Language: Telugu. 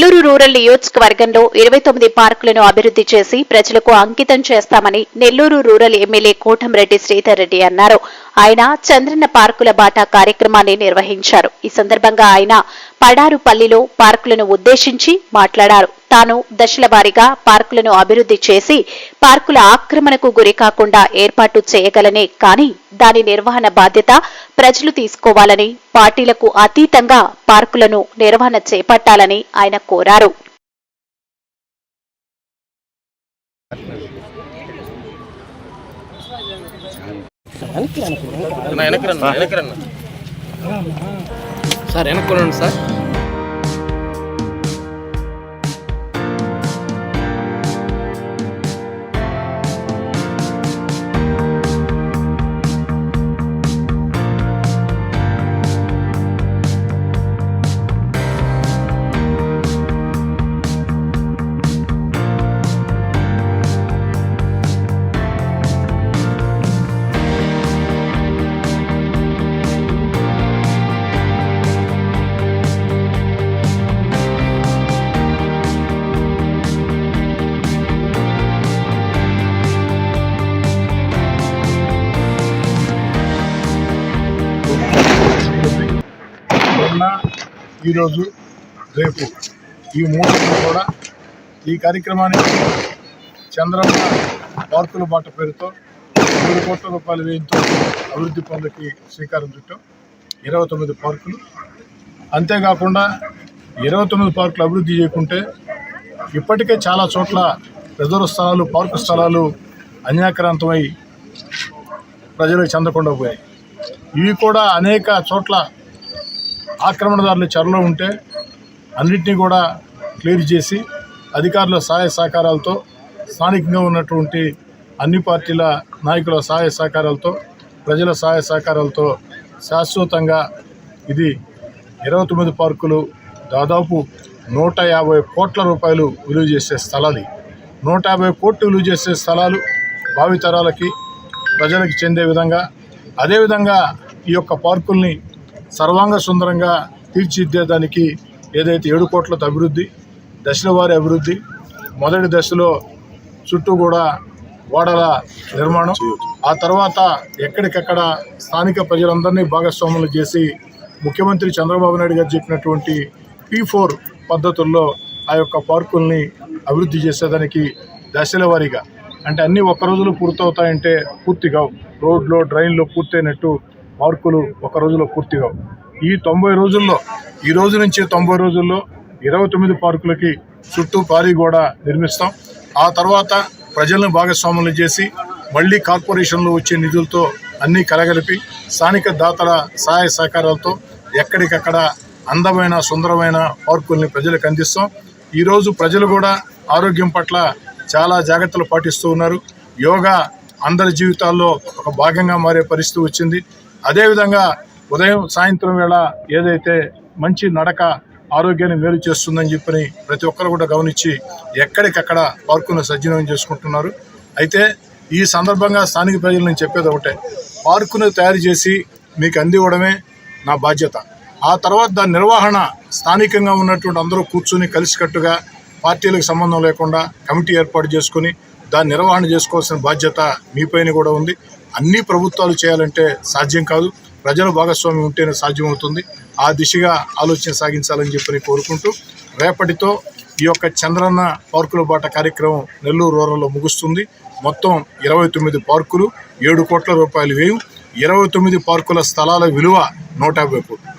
నెల్లూరు రూరల్ నియోజకవర్గంలో ఇరవై తొమ్మిది పార్కులను అభివృద్ధి చేసి ప్రజలకు అంకితం చేస్తామని నెల్లూరు రూరల్ ఎమ్మెల్యే కోటంరెడ్డి శ్రీధర్ రెడ్డి అన్నారు. ఆయన చంద్రన్న పార్కుల బాట కార్యక్రమాన్ని నిర్వహించారు. ఈ సందర్భంగా ఆయన పడారుపల్లిలో పార్కులను ఉద్దేశించి మాట్లాడారు. తాను దశల వారీగా పార్కులను అభివృద్ధి చేసి పార్కుల ఆక్రమణకు గురి కాకుండా ఏర్పాటు చేయగలనే కానీ దాని నిర్వహణ బాధ్యత ప్రజలు తీసుకోవాలని పార్టీలకు అతీతంగా పార్కులను నిర్వహణ చేపట్టాలని ఆయన కోరారు. సార్ వెనక్కి రండి సార్. ఈరోజు రేపు ఈ మూడు కూడా ఈ కార్యక్రమానికి చంద్రన్న పార్కుల బాట పేరుతో మూడు కోట్ల రూపాయల వ్యయంతో అభివృద్ధి పనులకి శ్రీకారం చుట్టాం. ఇరవై తొమ్మిది పార్కులు. అంతేకాకుండా ఇరవై తొమ్మిది పార్కులు అభివృద్ధి చేయకుంటే ఇప్పటికే చాలా చోట్ల రిజర్వ్ స్థలాలు పార్కు స్థలాలు అన్యాక్రాంతమై ప్రజలకు చెందకుండా పోయాయి. ఇవి కూడా అనేక చోట్ల ఆక్రమణదారులు చెరలో ఉంటే అన్నింటినీ కూడా క్లియర్ చేసి అధికారుల సహాయ సహకారాలతో స్థానికంగా ఉన్నటువంటి అన్ని పార్టీల నాయకుల సహాయ సహకారాలతో ప్రజల సహాయ సహకారాలతో శాశ్వతంగా ఇది ఇరవై తొమ్మిది పార్కులు దాదాపు నూట యాభై కోట్ల రూపాయలు విలువ చేసే స్థలాలు. నూట యాభై కోట్లు విలువ చేసే స్థలాలు భావితరాలకి ప్రజలకు చెందే విధంగా. అదేవిధంగా ఈ యొక్క పార్కుల్ని సర్వాంగ సుందరంగా తీర్చిదిద్దేదానికి ఏదైతే ఏడు కోట్లతో అభివృద్ధి దశల వారి అభివృద్ధి మొదటి దశలో చుట్టూ కూడా ఓడల నిర్మాణం ఆ తర్వాత ఎక్కడికక్కడ స్థానిక ప్రజలందరినీ భాగస్వాములు చేసి ముఖ్యమంత్రి చంద్రబాబు నాయుడు గారు చెప్పినటువంటి పీ ఫోర్ పద్ధతుల్లో ఆ యొక్క పార్కుల్ని అభివృద్ధి చేసేదానికి దశల వారీగా. అంటే అన్నీ ఒక్క రోజులో పూర్తవుతాయంటే పూర్తి కావు. రోడ్లో డ్రైన్లో పూర్తయినట్టు పార్కులు ఒక రోజులో పూర్తిగా ఈ తొంభై రోజుల్లో ఈ రోజు నుంచి తొంభై రోజుల్లో ఇరవై తొమ్మిది పార్కులకి చుట్టూ పారీ గోడ నిర్మిస్తాం. ఆ తర్వాత ప్రజలను భాగస్వాములు చేసి మళ్ళీ కార్పొరేషన్లో వచ్చే నిధులతో అన్నీ కలగలిపి స్థానిక దాతల సహాయ సహకారాలతో ఎక్కడికక్కడ అందమైన సుందరమైన పార్కుల్ని ప్రజలకు అందిస్తాం. ఈరోజు ప్రజలు కూడా ఆరోగ్యం పట్ల చాలా జాగ్రత్తలు పాటిస్తూ ఉన్నారు. యోగా అందరి జీవితాల్లో ఒక భాగంగా మారే పరిస్థితి వచ్చింది. అదేవిధంగా ఉదయం సాయంత్రం వేళ ఏదైతే మంచి నడక ఆరోగ్యాన్ని మేలు చేస్తుందని చెప్పని ప్రతి ఒక్కరు కూడా గమనించి ఎక్కడికక్కడ పార్కును సజ్జనం చేసుకుంటున్నారు. అయితే ఈ సందర్భంగా స్థానిక ప్రజలు నేను చెప్పేది ఒకటే పార్కును తయారు చేసి మీకు అందివ్వడమే నా బాధ్యత. ఆ తర్వాత దాని నిర్వహణ స్థానికంగా ఉన్నటువంటి అందరూ కూర్చొని కలిసికట్టుగా పార్టీలకు సంబంధం లేకుండా కమిటీ ఏర్పాటు చేసుకొని దాని నిర్వహణ చేసుకోవాల్సిన బాధ్యత మీపైన కూడా ఉంది. అన్ని ప్రభుత్వాలు చేయాలంటే సాధ్యం కాదు. ప్రజల భాగస్వామ్యం ఉంటేనే సాధ్యమవుతుంది. ఆ దిశగా ఆలోచన సాగించాలని చెప్పని కోరుకుంటూ రేపటితో ఈ యొక్క చంద్రన్న పార్కుల బాట కార్యక్రమం నెల్లూరు రూరల్లో ముగుస్తుంది. మొత్తం ఇరవై తొమ్మిది పార్కులు ఏడు కోట్ల రూపాయలు వ్యయం. ఇరవై తొమ్మిది పార్కుల స్థలాల విలువ నూట యాభై కోట్లు.